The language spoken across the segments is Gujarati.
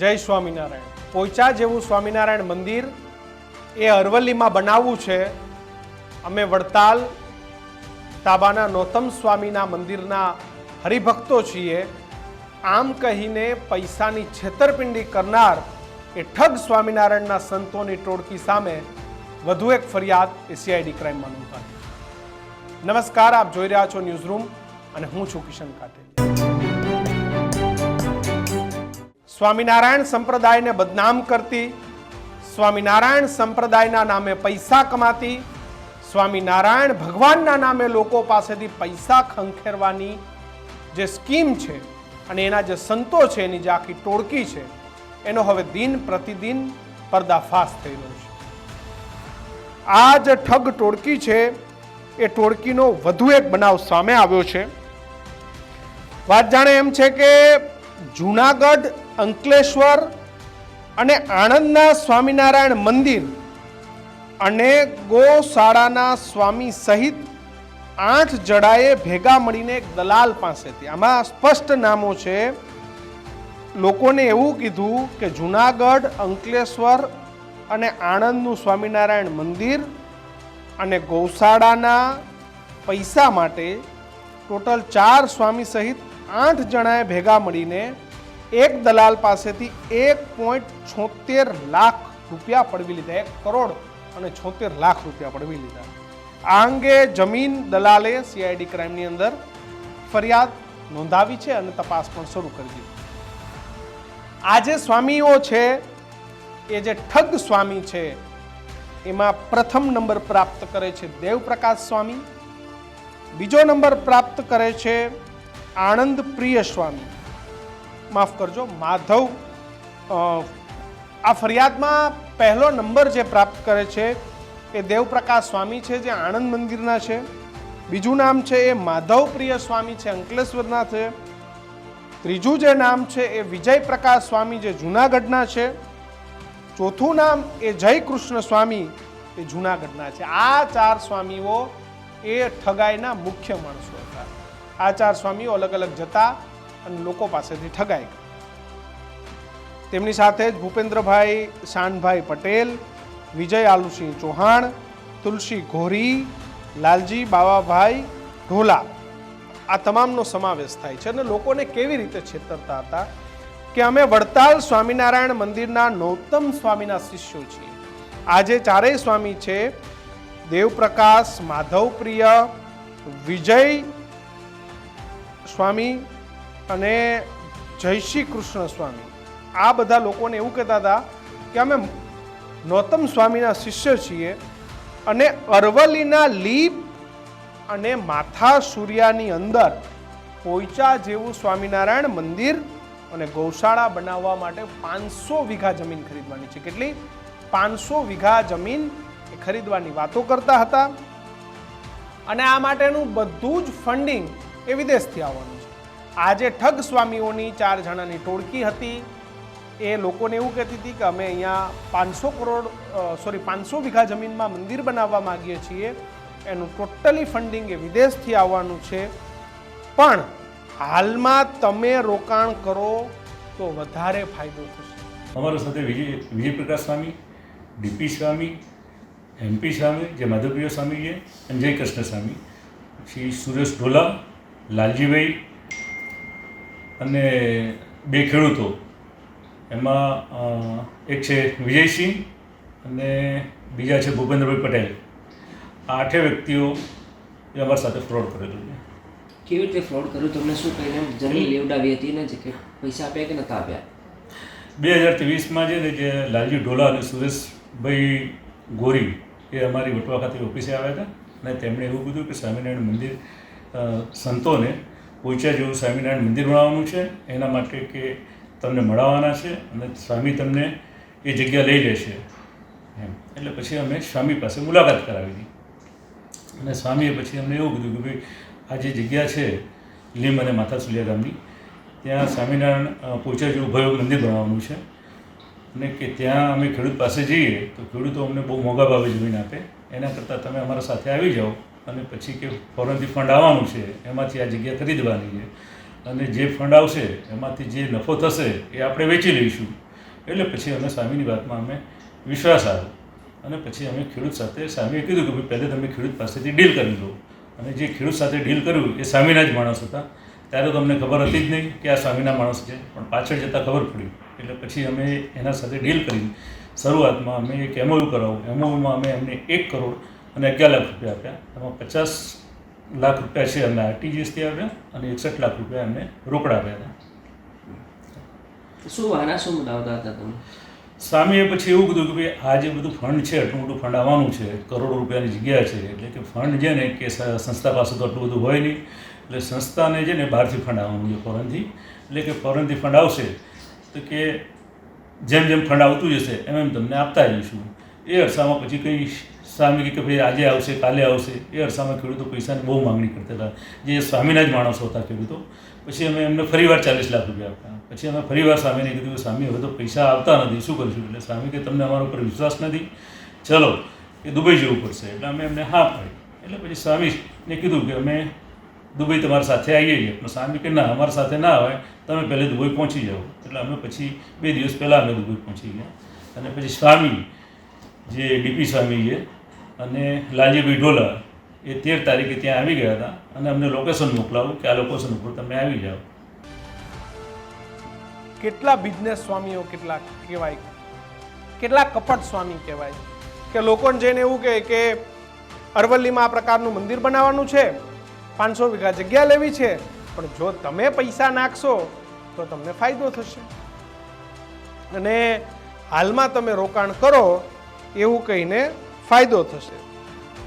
જય સ્વામિનારાયણ. પોઈચા જેવું સ્વામિનારાયણ મંદિર એ અરવલ્લીમાં બનાવવું છે. અમે વડતાલ તાબાના નોતમ સ્વામીના મંદિરના હરિભક્તો છીએ. આમ કહીને પૈસાની છેતરપિંડી કરનાર એ ઠગ સ્વામિનારાયણના સંતોની ટોળકી સામે વધુ એક ફરિયાદ એસીઆઈડી ક્રાઇમમાં નોંધાઈ. નમસ્કાર, આપ જોઈ રહ્યા છો ન્યૂઝરૂમ અને હું છું કિશન કાટેલ સ્વામિનારાયણ સંપ્રદાયને બદનામ કરતી, સ્વામિનારાયણ સંપ્રદાયના નામે પૈસા કમાતી, સ્વામિનારાયણ ભગવાનના નામે લોકો પાસેથી પૈસા ખંખેરવાની જે સ્કીમ છે અને એના જે સંતો છે, એની જે આખી ટોળકી છે, એનો હવે દિન પ્રતિદિન પર્દાફાશ થઈ રહ્યો છે. આ જે ઠગ ટોળકી છે, એ ટોળકીનો વધુ એક બનાવ સામે આવ્યો છે. વાત જાણે એમ છે કે જુનાગઢ અંકલેશ્વર અને આણંદના સ્વામિનારાયણ મંદિર અને ગોશાળાના સ્વામી સહિત આઠ જડાએ ભેગા મળીને એક દલાલ પાસેથી, આમાં સ્પષ્ટ નામો છે, લોકોને એવું કીધું કે જુનાગઢ, અંકલેશ્વર અને આણંદનું સ્વામિનારાયણ મંદિર અને ગૌશાળાના પૈસા માટે ટોટલ ચાર સ્વામી સહિત આઠ જણાએ ભેગા મળીને એક દલાલ પાસેથી એક પોઈન્ટ છોતેર લાખ રૂપિયા પડવી લીધા, એક કરોડ અને છોતેર લાખ રૂપિયા પડવી લીધા. આ અંગે જમીન દલાલે સીઆઈડી ક્રાઇમની અંદર ફરિયાદ નોંધાવી છે અને તપાસ પણ શરૂ કરી દીધી. આ જે સ્વામીઓ છે, એ જે ઠગ સ્વામી છે, એમાં પ્રથમ નંબર પ્રાપ્ત કરે છે દેવપ્રકાશ સ્વામી. બીજો નંબર પ્રાપ્ત કરે છે આનંદ પ્રિય સ્વામી. માફ કરજો, માધવ આ ફરિયાદમાં પહેલો નંબર જે પ્રાપ્ત કરે છે એ દેવપ્રકાશ સ્વામી છે, જે આણંદ મંદિરના છે. બીજું નામ છે એ માધવ પ્રિય સ્વામી છે, અંકલેશ્વરના છે. ત્રીજું જે નામ છે એ વિજય પ્રકાશ સ્વામી જે જૂનાગઢના છે. ચોથું નામ એ જય કૃષ્ણ સ્વામી એ જૂનાગઢના છે. આ ચાર સ્વામીઓ એ ઠગાઈના મુખ્ય માણસો હતા. આ ચાર સ્વામીઓ અલગ અલગ જતા અને લોકો પાસેથી ઠગાઈ તેમની સાથે જ ભૂપેન્દ્રભાઈ શાનભાઈ પટેલ, વિજય આલુસિંહ ચૌહાણ, તુલસી ઘોરી, લાલજી બાવાભાઈ ઢોલા આ તમામનો સમાવેશ થાય છે અને લોકોને કેવી રીતે છેતરતા હતા કે અમે વડતાલ સ્વામિનારાયણ મંદિરના નૌતમ સ્વામીના શિષ્યો છીએ. આજે ચારેય સ્વામી છે. દેવપ્રકાશ, માધવપ્રિય, વિજય સ્વામી અને જય શ્રી કૃષ્ણ સ્વામી. આ બધા લોકોને એવું કહેતા હતા કે અમે નૌતમ સ્વામીના શિષ્ય છીએ અને અરવલ્લીના લીપ અને માથા સૂર્યાની અંદર પોઈચા જેવું સ્વામિનારાયણ મંદિર અને ગૌશાળા બનાવવા માટે પાંચસો વીઘા જમીન ખરીદવાની છે. કેટલી? પાંચસો વીઘા જમીન એ ખરીદવાની વાતો કરતા હતા. અને આ માટેનું બધું જ ફંડિંગ એ વિદેશથી આવવાનું છે. આ જે ઠગ સ્વામીઓની ચાર જણાની ટોળકી હતી. એ લોકોને એવું કહેતી હતી કે અમે અહીંયા પાંચસો કરોડ સોરી પાંચસો વીઘા જમીનમાં મંદિર બનાવવા માગીએ છીએ. એનું ટોટલી ફંડિંગ એ વિદેશથી આવવાનું છે. પણ હાલમાં તમે રોકાણ કરો તો વધારે ફાયદો થશે. અમારા સાથે વિજય, વિજયપ્રકાશ સ્વામી, ડીપી સ્વામી, એમપી સ્વામી, જે માધવપ્રિય સ્વામી છે અને જય કૃષ્ણ સ્વામી. પછી સુરેશ ઢોલા લાલજીભાઈ અને બે ખેડૂતો. એમાં એક છે વિજયસિંહ અને બીજા છે ભૂપેન્દ્રભાઈ પટેલ. આ આઠે વ્યક્તિઓ એ અમારા સાથે ફ્રોડ કરેલું છે. કેવી રીતે ફ્રોડ કર્યું? તમને શું કહીને જમીન લેવડાવી હતી ને જે કે પૈસા આપ્યા કે નતા આપ્યા? બે હજાર ત્રેવીસમાં છે ને જે લાલજી ઢોલા અને સુરેશભાઈ ગોરી એ અમારી વટવા ખાતે ઓફિસે આવ્યા હતા. અને તેમણે એવું કીધું કે સ્વામિનારાયણ મંદિર સંતોને પોઈચા જેવું સ્વામિનારાયણ મંદિર બનાવવાનું છે, એના માટે કે તમને મળાવવાના છે અને સ્વામી તમને એ જગ્યા લઈ લેશે. એમ. એટલે પછી અમે સ્વામી પાસે મુલાકાત કરાવી હતી. અને સ્વામીએ પછી અમને એવું કીધું કે ભાઈ, આ જે જગ્યા છે, લીમ અને માતા સુલિયા ગામની, ત્યાં સ્વામિનારાયણ પોચા જેવું ભવ્ય મંદિર બનાવવાનું છે. અને કે ત્યાં અમે ખેડૂત પાસે જઈએ, તો ખેડૂતો અમને બહુ મોંઘા ભાવે જમીન આપે. એના કરતાં તમે અમારા સાથે આવી જાઓ. અને પછી કે ફોરેનથી ફંડ આવવાનું છે, એમાંથી આ જગ્યા ખરીદવાની છે. અને જે ફંડ આવશે, એમાંથી જે નફો થશે, એ આપણે વેચી લઈશું. એટલે પછી અમે સ્વામીની વાતમાં અમે વિશ્વાસ આવ્યો અને પછી અમે ખેડૂત સાથે, સ્વામીએ કીધું કે ભાઈ, પહેલે તમે ખેડૂત પાસેથી ડીલ કરી લો. અને જે ખેડૂત સાથે ડીલ કર્યું, એ સ્વામીના જ માણસ હતા. ત્યારે તો અમને ખબર હતી જ નહીં કે આ સ્વામીના માણસ છે. પણ પાછળ જતાં ખબર પડી. એટલે પછી અમે એના સાથે ડીલ કરી શરૂઆતમાં અમે એક એમઓયુ કરાવું એમઓયુમાં અમે એમને એક કરોડ અને અગિયાર લાખ રૂપિયા આપ્યા. એમાં પચાસ લાખ રૂપિયા છે એમને આરટીજીએસથી આપ્યા અને એકસઠ લાખ રૂપિયા એમને રોકડા આપ્યા હતા. શું વાના શું બનાવતા હતા તમે? સામે પછી એવું કીધું કે ભાઈ આ જે બધું ફંડ છે આટલું મોટું ફંડ આવવાનું છે કરોડો રૂપિયાની જગ્યા છે એટલે કે ફંડ છે ને કે સંસ્થા પાસે તો આટલું બધું હોય નહીં. એટલે સંસ્થાને છે ને બહારથી ફંડ આવવાનું છે ફોરેનથી એટલે કે ફોરેનથી ફંડ આવશે તો કે જેમ જેમ ફંડ આવતું જશે એમ એમ તમને આપતા જઈશું. એ અરસામાં પછી કંઈ સ્વામી કે ભાઈ આજે આવશે, કાલે આવશે, એ અરસામાં ખેડૂતો પૈસાની બહુ માંગણી કરતા હતા. જે સ્વામીના જ માણસો હતા ખેડૂતો. પછી અમે એમને ફરીવાર ચાલીસ લાખ રૂપિયા આપતા પછી અમે ફરીવાર સ્વામીને કીધું કે સ્વામી, હવે તો પૈસા આવતા નથી, શું કરીશું? એટલે સ્વામી કે, તમને અમારા ઉપર વિશ્વાસ નથી. ચલો, એ દુબઈ જવું પડશે. એટલે અમે એમને હા પાડી. એટલે પછી સ્વામીને કીધું કે, અમે દુબઈ તમારી સાથે આવીએ છીએ. પણ સ્વામી કે, ના, અમારી સાથે ના આવે. તમે પહેલે દુબઈ પહોંચી જાઓ. એટલે અમે પછી બે દિવસ પહેલાં અમે દુબઈ પહોંચી ગયા. અને પછી સ્વામી જે ડીપી સ્વામી છે અને લાલજીભાઈ ઢોલા એ તેર તારીખે ત્યાં આવી ગયા હતા અને અમને લોકેશન મોકલાવું કે આ લોકેશન ઉપર તમે આવી જાઓ. કેટલા બિઝનેસ સ્વામીઓ કેટલા કહેવાય? કેટલા કપટ સ્વામી કહેવાય? કે લોકોને જઈને એવું કહે કે અરવલ્લીમાં આ પ્રકારનું મંદિર બનાવવાનું છે, પાંચસો વીઘા જગ્યા લેવી છે, પણ જો તમે પૈસા નાખશો, તો તમને ફાયદો થશે. અને હાલમાં તમે રોકાણ કરો એવું કહીને ફાયદો થશે.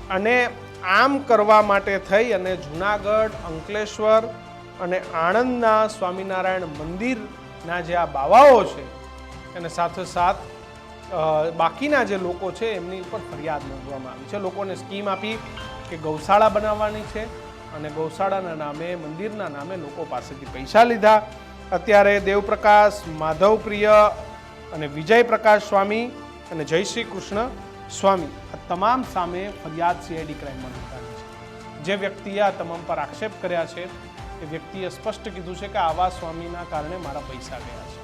અને આમ કરવા માટે થઈ અને જુનાગઢ, અંકલેશ્વર અને આણંદના સ્વામિનારાયણ મંદિરના જે આ બાવાઓ છે અને સાથોસાથ સાથ બાકીના જે લોકો છે એમની ઉપર ફરિયાદ નોંધવામાં આવી છે. લોકોને સ્કીમ આપી કે ગૌશાળા બનાવવાની છે અને ગૌશાળાના નામે, મંદિરના નામે લોકો પાસેથી પૈસા લીધા. અત્યારે દેવપ્રકાશ, માધવપ્રિય અને વિજય પ્રકાશ સ્વામી અને જય શ્રી કૃષ્ણ સ્વામી. આ તમામ સામે ફરિયાદ સીઆઈડી ક્રાઇમમાં નોંધાવી છે. જે વ્યક્તિએ આ તમામ પર આક્ષેપ કર્યા છે, એ વ્યક્તિએ સ્પષ્ટ કીધું છે કે આવા સ્વામીના કારણે મારા પૈસા ગયા છે.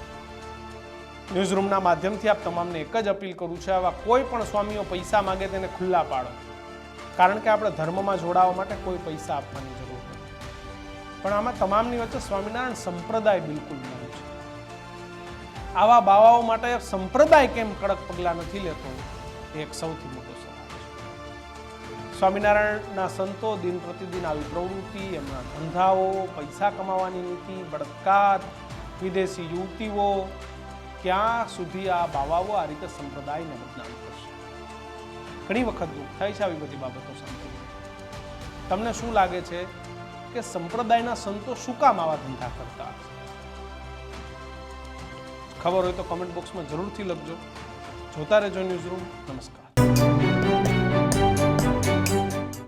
ન્યૂઝરૂમના માધ્યમથી આપ તમામને એક જ અપીલ કરું છું, આવા કોઈ પણ સ્વામીઓ પૈસા માગે તેને ખુલ્લા પાડો. કારણ કે આપણે ધર્મમાં જોડાવા માટે કોઈ પૈસા આપવાની જરૂર નથી. પણ આમાં તમામની વચ્ચે સ્વામિનારાયણ સંપ્રદાય બિલકુલ છે આવા બાવાઓ માટે સંપ્રદાય કેમ કડક પગલાં નથી લેતો, એ એક સૌથી મોટો સવાલ છે. સ્વામિનારાયણના સંતો દિન પ્રતિદિન આવી પ્રવૃત્તિ, એમના ધંધાઓ, પૈસા કમાવાની નીતિ, બળાત્કાર, વિદેશી યુવતીઓ, ક્યાં સુધી આ બાવાઓ આ રીતે સંપ્રદાયને બદનામ કરશે? ઘણી વખત દુઃખ થાય છે આવી બધી બાબતો સાંભળીને. તમને શું લાગે છે કે સંપ્રદાયના સંતો શું કામ આવા ધંધા કરતા હશે? ખબર હોય તો કમેન્ટ બોક્સમાં જરૂરથી લખજો. જોતા રહેજો ન્યૂઝ રૂમ નમસ્કાર.